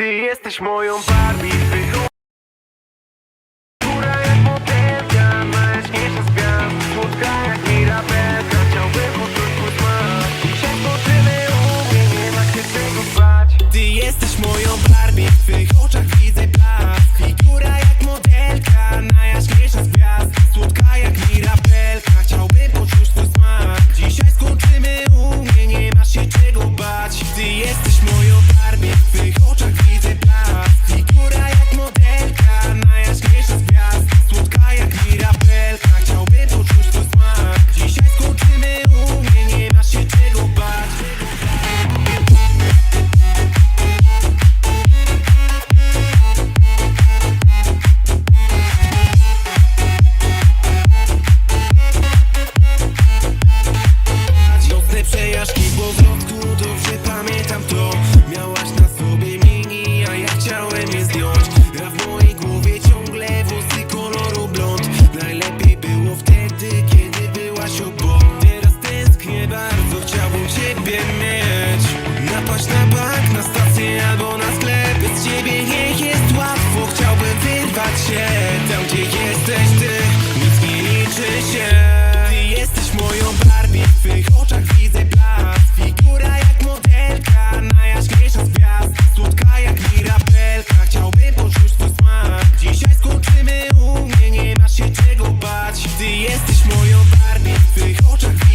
Ty jesteś moją Barbie Wygląda Góra jak modelka Najjaśniejsza z gwiazd Słodka jak Mirabelka Chciałbym twój smak Dzisiaj spoczymy u Nie ma się czego bać. Ty jesteś moją Barbie, w Tam gdzie jesteś ty Nic nie liczy się. Ty jesteś moją Barbie W twych oczach widzę blask. Figura jak modelka Najjaśniejsza z gwiazd. Słodka jak mirabelka Chciałbym poczuć twój smak. Dzisiaj skończymy u mnie Nie masz się czego bać. Ty jesteś moją Barbie W twych oczach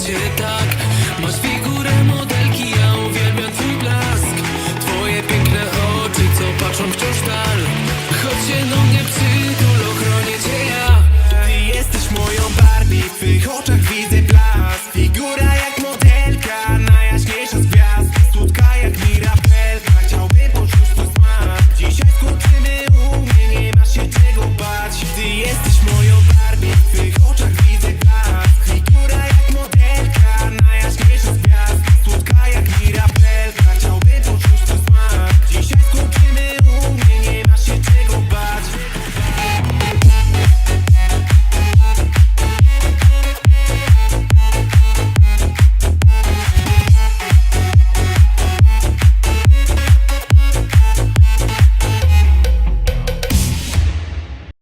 będzie tak. Masz figurę modelki, ja uwielbiam twój blask. Twoje piękne oczy, co patrzą wciąż dal.